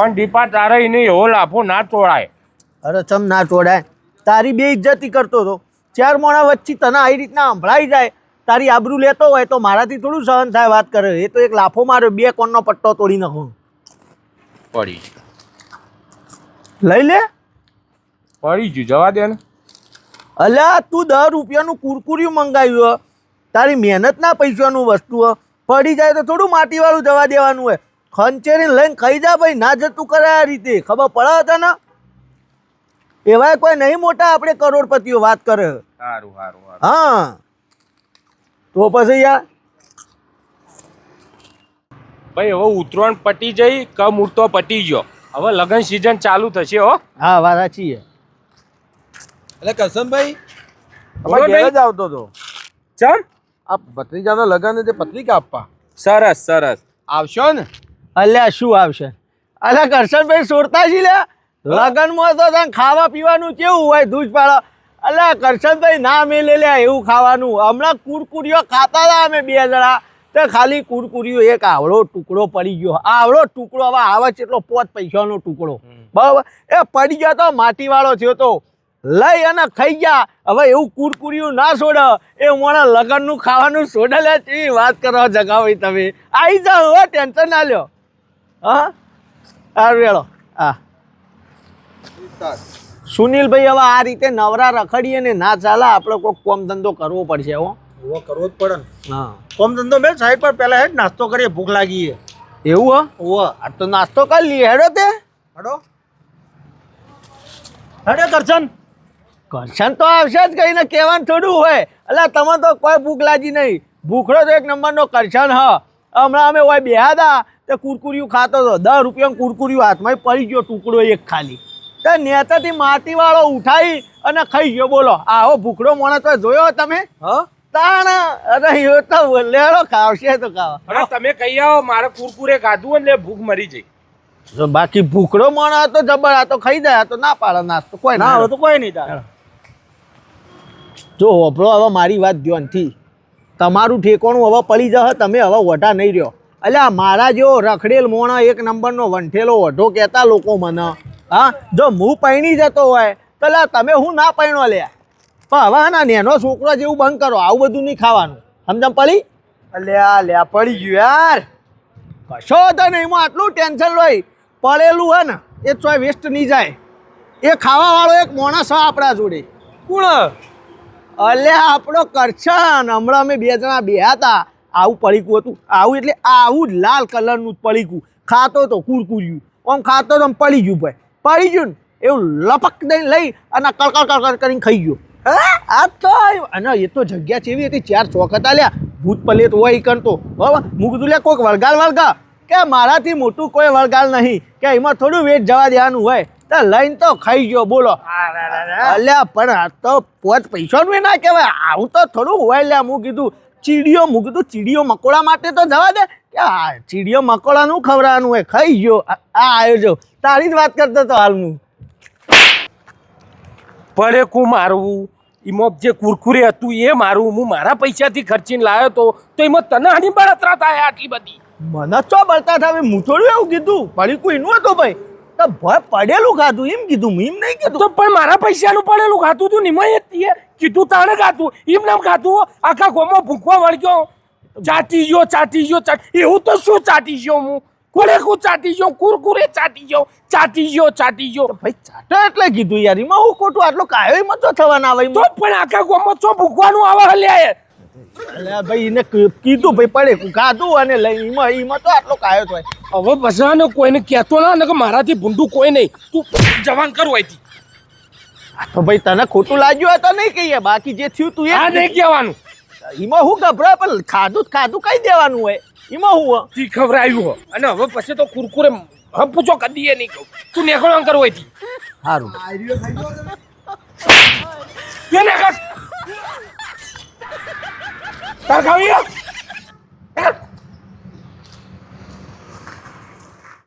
પણ દીપા તારે એને એવો લાફો ના તોડાય. અરે ચમ ના તોડાય? તારી બે ઇજ્જતી કરતો હતો ચાર મોણા વચ્ચે તને આવી રીતના સંભળાઈ જાય. તારી આબરૂ લેતો હોય તો મારાથી થોડું સહન થાય વાત કરે. એ તો એક લાફો માર્યો બે કોણનો પટ્ટો તોડી નાખો. પડી લઈ લે. પડી ગયું જવા દે ને. અલ્યા તું દસ રૂપિયાનું કુરકુરિયું મંગાવ્યું હે. તારી મહેનતના પૈસાનું વસ્તુ પડી જાય તો થોડું માટીવાળું જવા દેવાનું હોય. ખંચેરીને લઈને ખાઈ જા ભાઈ ના જતું કરે આ રીતે. ખબર પડે હતા ને? એવા કોઈ નહીં મોટા આપણે કરોડપતિઓ વાત કરે. સારું સારું સારું હા. તો પછી યાર ભાઈ હવે ઉતરાયણ પટી જઈ કમ ઉડતો પટી ગયો. હવે લગ્ન સિઝન ચાલુ થશે હો. હા વાત સાચી એટલે કરશનભાઈ અમારે ઘેર ભાઈ. જ આવતો હતો. ચમ? આ ભત્રીજાનો લગન છે પત્રિકા આપવા. સરસ સરસ. આવશો ને? અલ્યા શું આવશે? અલ્યા કરશનભાઈ સોરતા છી લે લગનમાં તો તને ખાવા પીવાનું કેવું હોય દૂધ પાડો. અલ્યા કરશનભાઈ ના મેલે લે એવું ખાવાનું. હમણાં કુરકુરીઓ ખાતા હતા અમે બે જણા. તો ખાલી કુરકુરીઓ એક આવડો ટુકડો પડી ગયો. આવડો ટુકડો હવે આવે છે એટલો પોત પૈસાનો ટુકડો. બરાબર? એ પડી ગયો તો માટીવાળો થયો તો. લઈ અને ખાઈ ગયા. હવે એવું કુરકુરિયું ના છોડે એ મોણા લગનનું ખાવાનું છોડે લે વાત કરો જગાવી તમે. આવી જાઓ ટેન્શન ના લ્યો. હા? આ વેળો. હા સુનિલભાઈ હવે આ રીતે નવરા રખડીએ ને ના ચાલે આપણે કોઈક કોમ ધંધો કરવો પડશે હો. ઓવો કરવો જ પડે ને. હા. કોમ ધંધો મેં સાઈડ પર પહેલા હેડ નાસ્તો કરીએ ભૂખ લાગી છે. એવું હો? ઓવો આ તો નાસ્તો કરી લઈએ હેડો તે. હડો. હેડો કરશન. કરશન તો આવશે જ કહીને કહેવાનું થોડું હોય. એટલે તમે તો કોઈ ભૂખ લાગી નહીં. ભૂખડો તો એક નંબરનો કરશન હ. હમણાં અમે હોય બેહા હતા તે કુરકુરિયું ખાતો હતો. દસ રૂપિયાનું કુરકુરિયું હાથમાં પડી ગયો ટુકડો એક ખાલી. તો નેતાથી માટીવાળો ઉઠાઈ અને ખાઈ ગયો. બોલો આવો ભૂખડો મોણસ તો જોયો તમે? હા? તાણ અરે તો લેડો ખાવશે તો ખાવા. તમે કહી આવો મારે કુરકુરે ખાધું એટલે ભૂખ મરી જઈ બાકી ભૂખડો માણસ તો જબર આ તો ખાઈ જાય તો ના પાડે નાસ્તો. કોઈ ના તો કોઈ નહીં તારે જો હવે મારી વાત ધ્યાનથી. તમારું ઠેકોણું હવે પડી જશે તમે હવે વઢા નહીં રહ્યો. અલ્યા મારા જેવો રખડેલ મોણા એક નંબરનો વંઠેલો વઢો કહેતા લોકો મને. હા જો હું પૈણી જતો હોય તો લ્યા તમે હું ના પૈણો લે? પણ હવે હા ના નેનો છોકરો જેવું બંધ કરો આવું બધું નહીં ખાવાનું. સમજમ પડી અલ્યા લ્યા પડી ગયું યાર. કશો તો નહીં હું આટલું ટેન્શન લોય પડેલું હે ને એ ચોય વેસ્ટ નહીં જાય. એ ખાવાવાળો એક માણસ છે આપણા જોડે. કોણ અલ્યા આપણો કરછન હમણાં અમે બે જણા બેહ્યા હતા. આવું પડીકું હતું. આવું એટલે આવું જ લાલ કલરનું જ પડીકું. ખાતો તો કુરકુર્યું. આમ ખાતો તો આમ પડી ગયું ભાઈ. પડી ગયું ને એવું લપક દઈને લઈ અને કળકળ કળકળ કરીને ખાઈ ગયો. આ તો અને એ તો જગ્યા છે એવી હતી ચાર ચોક હતા લ્યા. ભૂત પલેત હોય કરતો. બરાબર? મૂકતું લે કોઈક વળગાલ વળગા. કે મારાથી મોટું કોઈ વળગાલ નહીં. કે એમાં થોડું વેટ જવા દેવાનું હોય. તો લઈને તો ખાઈ ગયો બોલો. અલ્યા પણ આ તો પોત પૈસાનું ના કહેવાય. આવું તો થોડું હોય લ્યા હું કીધું ચીડીઓ હું કીધું ચીડીઓ મકોડા માટે તો જવા દે. કે આ ચીડીઓ મકોડાનું ખવડાવવાનું હોય ખાઈ ગયો. આ આવ્યો જો તારી જ વાત કરતો તો હાલ હું પડે કું મારવું એમાં જે કુરકુરે હતું એ મારું હું મારા પૈસાથી ખર્ચીને લાવ્યો તો તો એમાં તને આની બળતરા થાય આટલી બધી. મને ચો બળતા થાય હું થોડું એવું કીધું. પડી કોઈ નું હતું ભાઈ? તો ભાઈ પડેલું ખાધું એમ કીધું એમ નહીં કીધું. તો પણ મારા પૈસાનું પડેલું ખાતું તું નિમય જ કીધું તાણે ખાતું એમ નામ ખાતું આખા ગોમાં ભૂખવા વળગ્યો ચાટી ગયો ચાટી ગયો એવું તો શું ચાટી ગયો હું? કોને કુ ચાટી ગયો? કુરકુરે ચાટી ગયો ચાટી ગયો ચાટી ગયો. ભાઈ ચાટો એટલે કીધું યાર એમાં હું ખોટું? આટલો કાયો એમાં તો થવાના આવે તો પણ આખા ગોમાં ચો ભૂખવાનું આવા હલ્યા અલ્યા ભાઈ એને કીધું ભાઈ પડે ખાધું અને લઈ એમાં એમાં તો આટલો કાયો થાય હવે બસાને કોઈને કહેતો ના ને કે મારાથી ભૂંડું કોઈ નહીં. તું જવાન કર તો ભાઈ તને ખોટું લાગ્યું હોય નહીં કહીએ. બાકી જે થયું તું આ નહીં કહેવાનું. એમાં હું ગભરાય પણ ખાધું ખાધું કઈ દેવાનું હોય? એમાં હું હોય? તી ખવડાવ્યું હો. અને હવે પછી તો કુરકુરે હવે પૂછો કદી એ નહીં કહું. તું નેકળો કરવો હોયથી સારું કે નેકળ. તાર ખાવી?